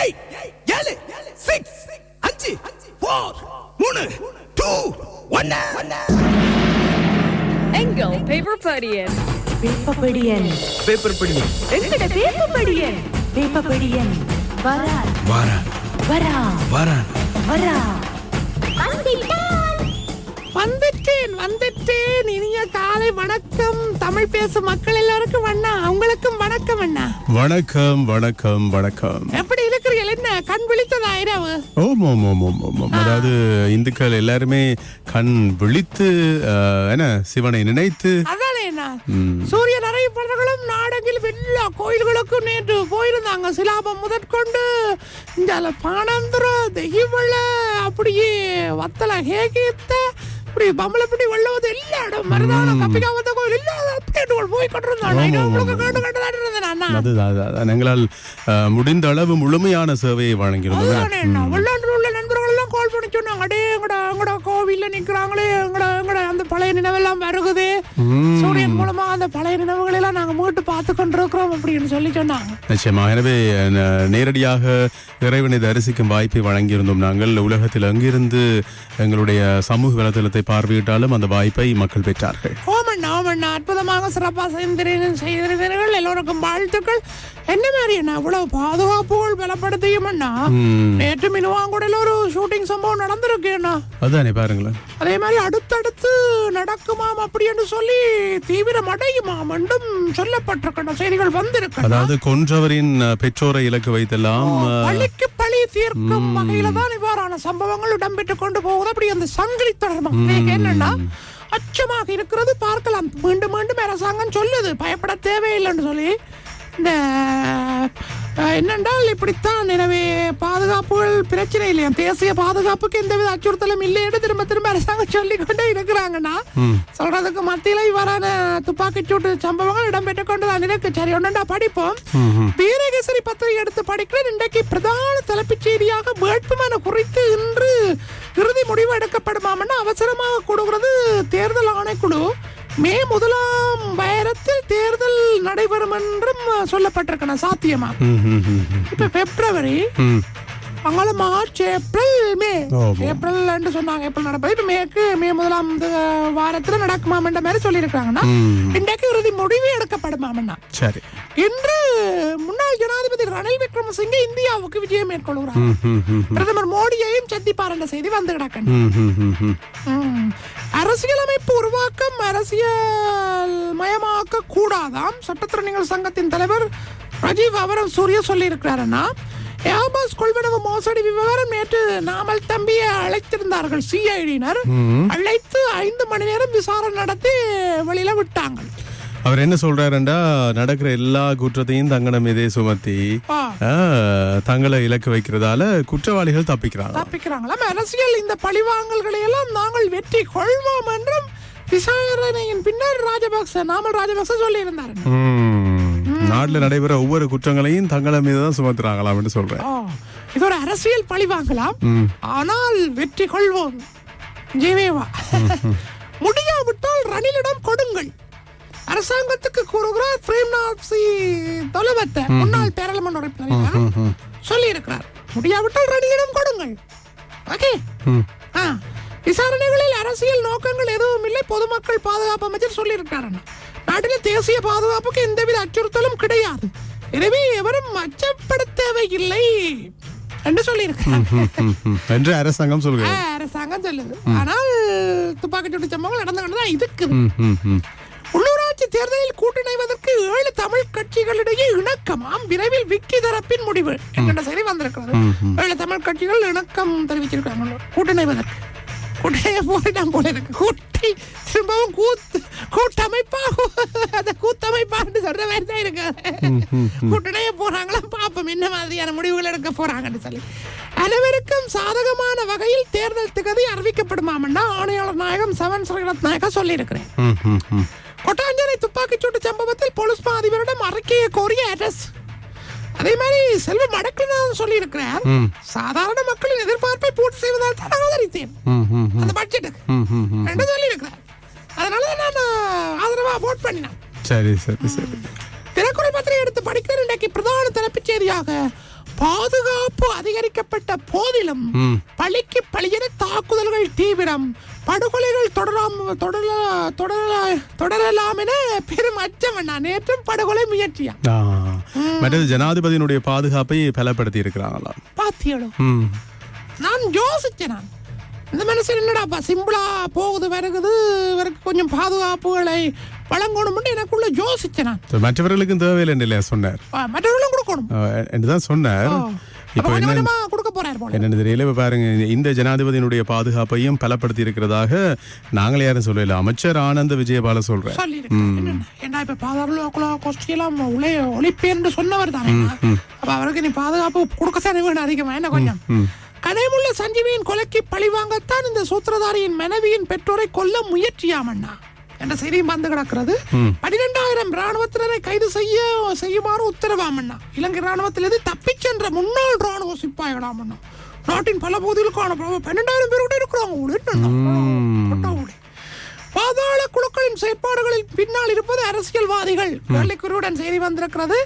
Eight ஏழு six அஞ்சு four மூணு டூ ஒன்னு எங்கள் பேப்பர் படியன் வேப்பப்படியன் பேப்பர் படி எங்கட வேப்பப்படியன் வேப்பப்படியன் வரா வாரா வரா வாரா வரா வந்துட்டேன். வந்துட்டேன் இனிய காலை வணக்கம். தமிழ் பேசும் மக்கள் எல்லாருக்கும் அண்ணா உங்களுக்கும் வணக்கம் அண்ணா. வணக்கம் வணக்கம் வணக்கம். எப்படி என்ன? கண் விழித்ததா இரவு. அதாவது இந்துக்கள் எல்லாருமே கண் விழித்து என்ன சிவனை நினைத்து. அதானே சூரிய நிறையப்படுறவர்களும் நாடகில் எல்லா கோயில்களுக்கும் நேற்று போயிருந்தாங்க. சிலாபம் முதற்கொண்டு இந்த பானந்துர தெய்வள அப்படியே வத்தல ஹேகித்த இப்படி பம்பளப்பட்டி வெள்ளவது எல்லா இடம் மருதான கப்பிகாவத்த கோயில் எல்லா இடத்துக்கும் போய் அது எங்களால் முடிந்த அளவு முழுமையான சேவையை அண்ணா. வெளிநாட்டுல உள்ள நண்பர்கள் எல்லாம் கால் பண்ணி சொன்னாங்க. அடே எங்கட எங்கட கோவில்ல நிக்கிறாங்களே எங்கட எங்கட அந்த பழைய நினைவெல்லாம் வருகுது. சூரியன் மூலமா அந்த பழைய நினைவுகளை கொண்டிருக்கிறோம் அப்படின்னு சொல்லி சொன்னாங்க. நிச்சயமா. எனவே நேரடியாக இறைவனை தரிசிக்கும் வாய்ப்பை வழங்கியிருந்தோம் நாங்கள். உலகத்தில் எங்கிருந்து எங்களுடைய சமூக வலைதளத்தை பார்வையிட்டாலும் அந்த வாய்ப்பை மக்கள் பெற்றார்கள். ஓமண்ணா அற்புதமாக சிறப்பா செய்திருந்தீர்கள் செய்திருந்தீர்கள் எல்லோருக்கும் வாழ்த்துக்கள். என்ன மாதிரி என்ன? அவ்வளவு பாதுகாப்புகள் பலப்படுத்தியும் அண்ணா. நேற்று மினுவாங்குடையில ஒரு ஷூட்டிங் சம்பவம் நடந்திருக்கு அண்ணா. அதுதானே பாருங்களேன். அதே மாதிரி அடுத்தடுத்து நடக்குமாம் அப்படி என்று சொல்லி தீவிரம் அடையுமாம் என்றும் சொல்லப்பட்டிருக்கின்ற செய்திகள் வந்திருக்கு அதாவது கொன்றவரின் பெற்றோரை இலக்கு வைத்தெல்லாம் பழிக்கு பழி தீர்க்கும் வகையில தான் இவ்வாறான சம்பவங்கள் இடம்பெற்றுக் கொண்டு போகுது அப்படி அந்த சங்கிலி தொடர்பு என்னன்னா அச்சமாக இருக்கிறது. பார்க்கலாம். மீண்டும் மீண்டும் அரசாங்கம் சொல்லுது. பயப்பட தேவையில்லைன்னு சொல்லி. இந்த என்னென்றால் இப்படித்தான். எனவே பாதுகாப்புகள் பிரச்சனை இல்லையா தேசிய பாதுகாப்புக்கு எந்தவித அச்சுறுத்தலும் இல்லைன்னு திரும்ப திரும்ப அரசாங்கம் சொல்லிக் கொண்டே இருக்கிறாங்கன்னா சொல்றதுக்கு மத்தியில இவ்வாறான துப்பாக்கிச்சூட்டு சம்பவங்கள் இடம்பெற்றுக் கொண்டுதான் இருக்கு. சரி ஒன்றுண்டா படிப்போம். வீரகேசரி பத்திரிகை எடுத்து படிக்கிறேன் இன்றைக்கு பிரதான தலைப்புச் செய்தியாக வேட்புமனு குறித்து இன்று இறுதி முடிவு எடுக்கப்படுமாம்னு அவசரமாக கொடுக்கிறது தேர்தல் ஆணைக்குழு மே முதலாம் வாரத்தில் தேர்தல் நடைபெறும் என்றும் சொல்லப்பட்டிருக்கணும் சாத்தியமா. இப்ப பிப்ரவரி. அங்கால மார்ச் ஏப்ரல் மே. ஆமா. ஏப்ரல் சொன்னாங்க. ஏப்ரல் நடப்பது இப்ப மேற்கு மே முதலாம் வாரத்துல நடக்குமாமன்ற மாதிரி சொல்லியிருக்காங்கன்னா. இன்றைக்கு இறுதி முடிவு எடுக்கப்படுமாமன்னா சரி. இன்று முன்னாள் ஜனாதிபதி ரணில் விக்ரமசிங்கே இந்தியாவுக்கு விஜயம் மேற்கொள்கிறார். பிரதமர் மோடியையும் சந்திப்பார் என்ற செய்தி வந்து கிடக்கணும். அரசியலமைப்பு உருவாக்கம் அரசியல் மயமாக்க கூடாதாம் சட்டத்திறனிகள் சங்கத்தின் தலைவர் ரஜீவ் அவரம் சூரிய சொல்லியிருக்கிறாருன்னா ஏர்பஸ் கொள்வனவு மோசடி விவகாரம் நேற்று நாமல் தம்பியை அழைத்திருந்தார்கள். சிஐடியினர் அழைத்து ஐந்து மணி நேரம் விசாரணை நடத்தி வெளியில விட்டாங்க. அவர் என்ன சொல்றாருண்டா? நடக்கிற எல்லா குற்றத்தையும் தங்கன மீதே சுமத்தி தங்களை இலக்கு வைக்கிறதால குற்றவாளிகள் தப்பிக்கிறாங்க. தப்பிக்கிறாங்களாம் அரசியல் இந்த பழிவாங்கல்களை எல்லாம் நாங்கள் வெற்றி கொள்வோம் என்றும் விசாரணையின் பின்னர் ராஜபக்ச நாமல் ராஜபக்ச சொல்லியிருந்தார். நாட்டுல நடைபெற ஒவ்வொரு குற்றங்களையும் தங்களை மீது தான் சுமத்துறாங்களாம் என்று சொல்றேன். இது ஒரு அரசியல் பழிவாங்கலாம் ஆனால் வெற்றி கொள்வோம். ஜெயவேவா. முடியாவிட்டால் ரணிலிடம் கொடுங்கள். அரசாங்கத்துக்கு கூறுகிறார் பிரேம்நாத் சி தொலவத்த முன்னாள் பேரளமன்ற உறுப்பினர் சொல்லி இருக்கிறார் முடியாவிட்டால் ரணிலிடம் கொடுங்கள். ஓகே? விசாரணைகளில் அரசியல் நோக்கங்கள் எதுவும் இல்லை. பொதுமக்கள் பாதுகாப்பு அமைச்சர் சொல்லியிருக்கிறார் நாட்டில் தேசிய பாதுகாப்புக்கு எந்தவித அச்சுறுத்தலும் கிடையாது எனவே எவரும் அச்சப்பட தேவையில்லை என்று ம். என்று அரசாங்கம் சொல்கிறது ஆ, அரசாங்கம் சொல்லுது ஆனால் துப்பாக்கிச்சூட்டு சம்பவங்கள் நடந்து கொண்டுதான் இதுக்கு. உள்ளூராட்சி தேர்தலில் கூட்டிணைவதற்கு ஏழு தமிழ் கட்சிகளிடையே இணக்கமாம் விரைவில் விக்கி தரப்பின் முடிவு என்கின்ற செய்தி வந்திருக்கிறது ஏழு தமிழ் கட்சிகள் இணக்கம் தெரிவிச்சிருக்காங்க கூட்டிணைவதற்கு கூட்டணைய போயிட்டான் போல இருக்கு கூட்டி திரும்பவும் கூத்து கூட்டமைப்பா அந்த கூத்தமைப்பான்னு சொல்ற மாதிரி தான் இருக்கு கூட்டணைய போறாங்களா பாப்போம் என்ன மாதிரியான முடிவுகள் எடுக்க போறாங்கன்னு சொல்லி அனைவருக்கும் சாதகமான வகையில் தேர்தல் திகதி அறிவிக்கப்படுமாமன்னா ஆணையாளர் நாயகம் செவன் ஸ்ரீரத் நாயகா சொல்லியிருக்கிறேன். கொட்டாஞ்சேரி துப்பாக்கிச்சூட்டு சம்பவத்தில் போலீஸ் மா அதிபரிடம் அறிக்கையை கோரிய அரசு அதே மாதிரி செல்வம் மடக்குன்னு சொல்லி இருக்கிறார் சாதாரண மக்களின் எதிர்பார்ப்பை பூர்த்தி செய்வதால் தான் ஆதரித்தேன். அந்த பட்ஜெட்டுக்கு. ரெண்டு சொல்லி இருக்கிறார் அதனால தான் நான் ஆதரவா vote பண்ணினேன் சரி சரி சரி. தினக்குறள் பத்திரிகை எடுத்து படிக்கிற இன்றைக்கு பிரதான தலைப்புச் செய்தியாக பாதுகாப்பு அதிகரிக்கப்பட்ட போதிலும். பழிக்கு பழியென தாக்குதல்கள் தீவிரம் படுகொலைகள் தொடராம் தொடர தொடர தொடரலாம் என பெரும் அச்சம் நேற்றும் படுகொலை முயற்சியா. மற்றது ஜனாதிபதியினுடைய பாதுகாப்பை பலப்படுத்தி இருக்கிறாங்களாம் பாத்தியளோ. நான் யோசிச்சேன் நான். இந்த மனுஷன் என்னடாப்பா சிம்பிளா போகுது வருகுது இவருக்கு கொஞ்சம் பாதுகாப்புகளை வழங்கணும்னு எனக்குள்ள யோசிச்சேன் மற்றவர்களுக்கும் தேவையில்லை இல்லையா சொன்னார். மற்றவர்களும் கொடுக்கணும். ஆ, என்றுதான் சொன்னார். இப்போ என்ன தெரியல. இப்ப பாருங்க இந்த ஜனாதிபதியினுடைய பாதுகாப்பையும் பலப்படுத்தி இருக்கிறதாக நாங்களே யாரும் சொல்லல. அமைச்சர் ஆனந்த விஜயபால சொல்றேன் ஏன்னா இப்ப ஒழிப்பேன்னு சொன்னவர் தானே? அப்ப அவருக்கு நீ பாதுகாப்பு கொடுக்க தானே வேணும் அதிகமா என்ன கொஞ்சம்? கனமுள்ள சஞ்சீவியின் கொலைக்கு பழிவாங்கத்தான் இந்த சூத்திரதாரியின் மனைவியின் பெற்றோரை கொல்ல முயற்சியாமண்ணா? என்ற செய்தியும் வந்து கிடக்கிறது. பனிரெண்டாயிரம் ராணுவத்தினரை கைது செய்ய செய்யுமாறு உத்தரவாமண்ணா இலங்கை ராணுவத்திலிருந்து தப்பிச் சென்ற முன்னாள் ராணுவ சிப்பாய்களாமண்ணா நாட்டின் பல பகுதியில் காணப்படும் பன்னெண்டாயிரம் பேர் கூட இருக்கிறாங்க. பாதாள குழுக்களின் செயற்பாடுகளில் பின்னால் இருப்பது அரசியல்வாதிகள். கேள்விக்குறியுடன் செய்தி வந்திருக்கிறது.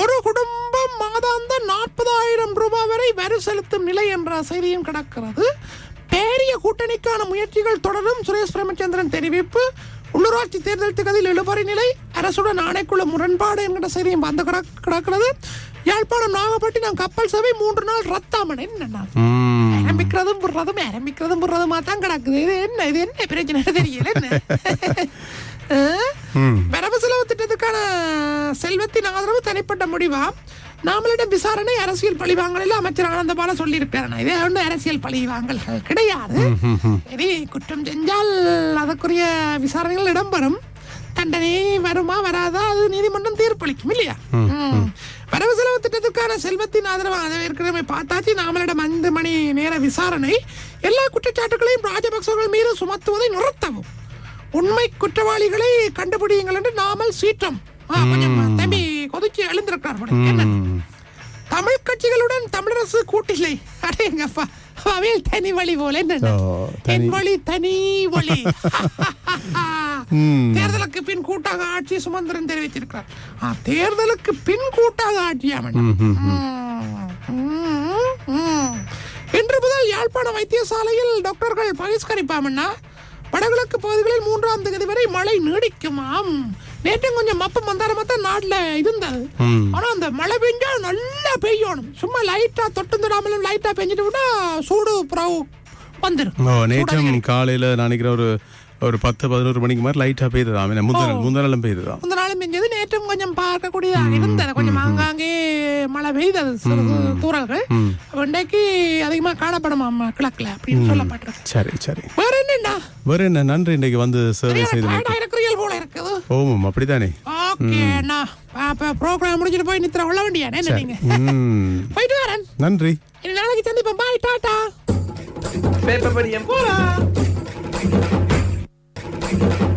ஒரு குடும்பம் மாதாந்த நாற்பதாயிரம் ரூபாய் வரை வரி செலுத்தும் நிலை என்ற செய்தியும் கிடக்கிறது. பேரிய கூட்டணிக்கான முயற்சிகள் தொடரும். சுரேஷ் பிரேமச்சந்திரன் தெரிவிப்பு. உள்ளூராட்சி தேர்தல் திகதியில் இழுபறி நிலை. அரசுடன் ஆணைக்குழு முரண்பாடு என்கிற செய்தியும் வந்து கிடக்- கிடக்கிறது. யாழ்ப்பாணம் நாகப்பட்டினம் கப்பல் சேவை மூன்று நாள் ம். ஆரம்பிக்கிறதும் புடுறதும் ஆரம்பிக்கிறதும் புடுறதுமா தான் கிடக்குது. இது என்ன இது என்ன பிரச்சனை? தெரியல என்ன? வரவு செலவு திட்டத்துக்கான செல்வத்தின் ஆதரவு தனிப்பட்ட முடிவா? நாமளிடம் விசாரணை அரசியல் பழிவாங்கலில் அமைச்சர் ஆனந்தபால சொல்லியிருக்காரு இதே ஒன்று அரசியல் பழிவாங்கல்கள் கிடையாது. இனி குற்றம் செஞ்சால் அதற்குரிய விசாரணைகள் இடம்பெறும். தண்டனை வருமா வராதா? அது நீதிமன்றம் தீர்ப்பளிக்கும் இல்லையா? வரவு செலவு திட்டத்திற்கான செல்வத்தின் ஆதரவாக இருக்கிறவங்க ஏற்கனவே பார்த்தாச்சு. நாமளிடம் ஐந்து மணி நேர விசாரணை. எல்லா குற்றச்சாட்டுகளையும் ராஜபக்சர்கள் மீது சுமத்துவதை நிறுத்தவும். உண்மை குற்றவாளிகளை கண்டுபிடியுங்கள் என்று நாமல் சீற்றம். கொஞ்சம் கொதிச்சு எழுந்திருக்கிறார். தமிழ் கட்சிகளுடன் தமிழரசு கூட்டில்லை. அடேங்கப்பா. அவையில் தனி வழி போல என் வழி தனி வழி. தேர்தலுக்கு பின் கூட்டாக ஆட்சி சுமந்திரன் தெரிவித்திருக்கிறார். தேர்தலுக்கு பின் கூட்டாக ஆட்சியாமன் இன்று முதல் யாழ்ப்பாண வைத்தியசாலையில் டாக்டர்கள் பகிஷ்கரிப்பாமண்ணா? வடகிழக்கு பகுதிகளில் மூன்றாம் தேதி வரை மழை நீடிக்குமாம். நேற்று கொஞ்சம் மப்பம் மந்தாரமா தான் நாட்டுல இருந்தது ம். ஆனா அந்த மழை பெஞ்சா நல்லா பெய்யணும். சும்மா லைட்டா தொட்டு தொடாமலும் லைட்டா பெஞ்சிட்டு விட்டா சூடு புறவு வந்துடும் ஓ நேற்றும் காலையில நான் நினைக்கிறேன் ஒரு ஒரு பத்து பதினோரு மணிக்கு மாதிரி லைட்டா பெய்ததாம் என்ன முந்தின நாள் முந்தின நாளும் பெய்ததாம் முந்த நாளும் பெஞ்சது. நேற்றும் கொஞ்சம் பார்க்கக்கூடியதாக இருந்தது கொஞ்சம் ஆங்காங்கே மழை பெய்தது சிறு தூறல்கள். இன்றைக்கு அதிகமா காணப்படும் கிழக்குல? அப்படின்னு சொல்லப்பட்டிருக்கு சரி சரி. வேற என்னண்ணா வேற என்ன? நன்றி இன்றைக்கு வந்து சேவை செய்து இருக்கிறீர்கள் போல இருக்குது ஓமம் அப்படித்தானே? ஓகே அண்ணா. அப்ப ப்ரோக்ராம் முடிஞ்சிட்டு போய் நித்திர உள்ள வேண்டியா என்ன நீங்க? ம். போயிட்டு வரேன். நன்றி. நாளைக்கு சந்திப்போம். பாய் டாட்டா பேப்பர் படியம். போலாம். Thank you.